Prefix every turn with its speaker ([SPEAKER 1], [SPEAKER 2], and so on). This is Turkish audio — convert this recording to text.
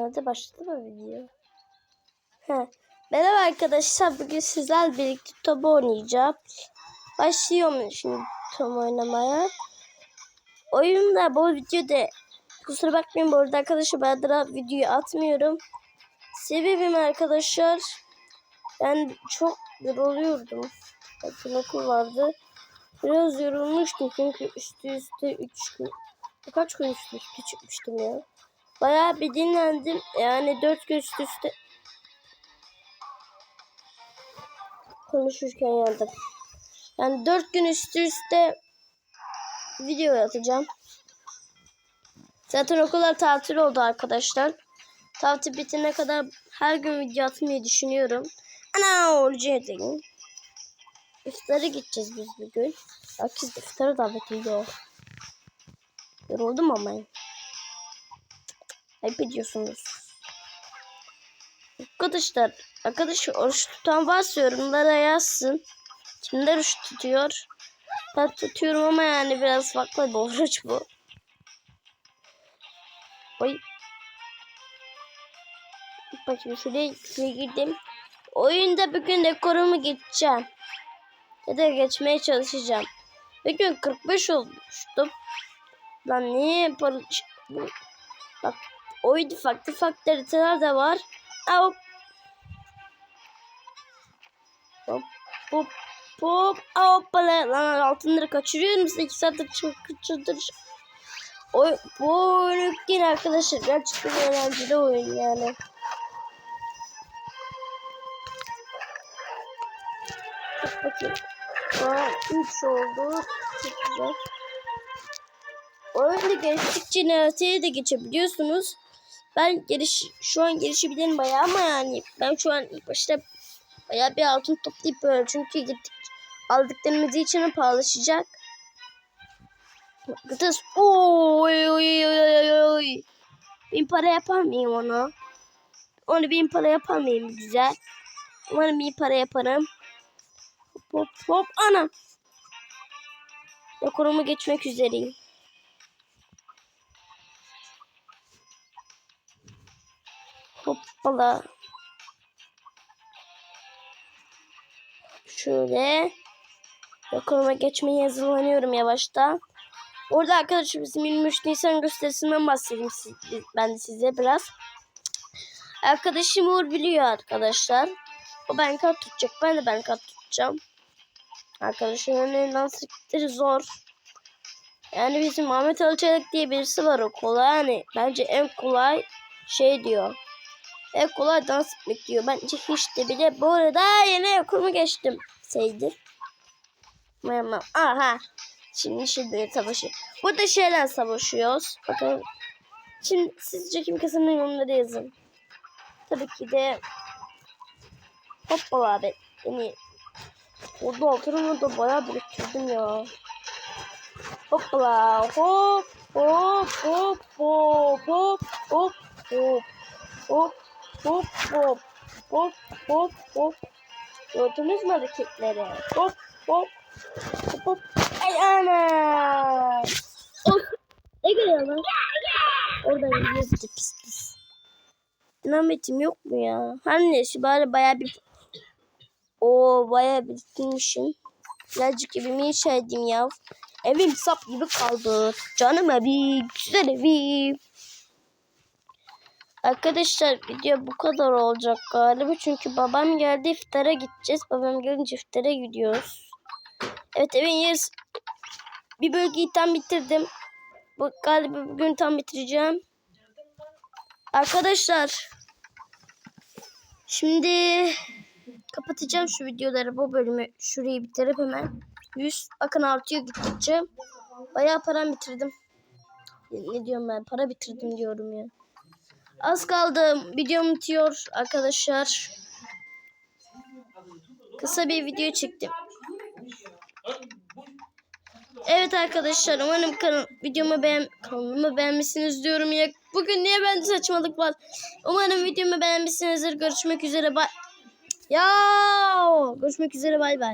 [SPEAKER 1] Hadi başladı mı video? He. Merhaba arkadaşlar. Bugün sizlerle birlikte top oynayacağım. Başlıyorum şimdi top oynamaya. Oyunda bu videoda kusura bakmayın bu arada arkadaşlar daha videoyu atmıyorum. Sebebim arkadaşlar ben çok yoruluyordum. Bakın okul vardı. Biraz yorulmuştum çünkü üstü üste 3 gün kaç gün üstü üste çıkmıştım ya. Bayağı bir dinlendim. Yani 4 gün üst üste konuşurken yandım. Yani 4 gün üst üste video atacağım. Zaten okullar tatil oldu arkadaşlar. Tatil bitene kadar her gün video atmayı düşünüyorum. Ana olacaktım. İftara gideceğiz biz bugün. Herkes iftara davet ediyor. Yoruldum ama. Ayıp ediyorsunuz. Arkadaşlar, arkadaş oruç tutan varsa yorumlara yazsın. Kimler oruç tutuyor? Ben tutuyorum ama yani biraz farklı bir oruç bu. Oy. Bakayım şuraya, şuraya girdim. Oyunda bugün rekorumu geçeceğim. Ya da geçmeye çalışacağım. Bugün 45 olmuştum. Lan niye yapalım? Bak oyunda farklı farklı haritalar da var. Hop. Hop hop hop hoppala. Lan altınları kaçırıyorum size 2 saattir kaçırdır. Oy, bu oyun değil arkadaşlar. Gerçekten eğlenceli oyun yani. Bak bakayım. Aa, 3 oldu. Çok güzel. Oyunda geçtikçe NLT'ye de geçebiliyorsunuz. Ben geliş şu an gelişebilirim bayağı ama yani ben şu an ilk başta bayağı bir altın toplayıp böyle çünkü gittik aldıklarımız için pahalaşacak. Kıtız oy oy oy oy. Bin para yapar mıyım onu? Onu bin para yapar mıyım güzel? Umarım bin para yaparım. Hop hop hop ana. Rekorumu geçmek üzereyim. Hoppala. Şöyle. Rekoruma geçmeye hazırlanıyorum yavaştan. Orada arkadaşlar bizim 23 Nisan gösterisinden bahsedeyim ben de size biraz. Arkadaşım Uğur biliyor arkadaşlar. O ben kart tutacak. Ben de ben kart tutacağım. Arkadaşımın elinden sıktığı zor. Yani bizim Ahmet Alçalık diye birisi var okulda. Yani bence en kolay şey diyor. En kolay dans etmek. Bence hiç de bile. Bu arada yeni okulumu geçtim. Seydir. Tamam. Aha. Şimdi şimdi savaşı. Burada şeyler savaşıyoruz. Bakın. Şimdi sizce kim kazanır yorumları yazın. Tabii ki de Hoppala abi. Yani orada altını da bayağı biriktirdim ya. Hoppala hop hop hop hop hop hop hop hop hop hop hop hop hop Gördünüz mü hareketleri? Hop hop hop hop Ay ana Ne geliyor lan? Gidiyor bir de pis pis Dinamitim yok mu ya? Her neyse bari baya bir o baya biriktirmişim. Birazcık evimi inşa edeyim ya. Evim sap gibi kaldı. Canım evim, güzel evim. Arkadaşlar video bu kadar olacak galiba. Çünkü babam geldi iftara gideceğiz. Babam gelince iftara gidiyoruz. Evet evin yarısı. Bir bölgeyi tam bitirdim. Bu galiba bugün tam bitireceğim. Arkadaşlar. Şimdi kapatacağım şu videoları. Bu bölümü şurayı bitirip hemen. 100 akın artıyor gittikçe. Bayağı param bitirdim. Ne diyorum ben? Para bitirdim diyorum ya. Az kaldı. Videom bitiyor arkadaşlar. Kısa bir video çektim. Evet arkadaşlar umarım kanal, videomu beğen kanalımı beğenmişsiniz diyorum ya. Bugün niye bende saçmalık var? Umarım videomu beğenmişsinizdir. Görüşmek üzere. Bay. Ya görüşmek üzere bay bay.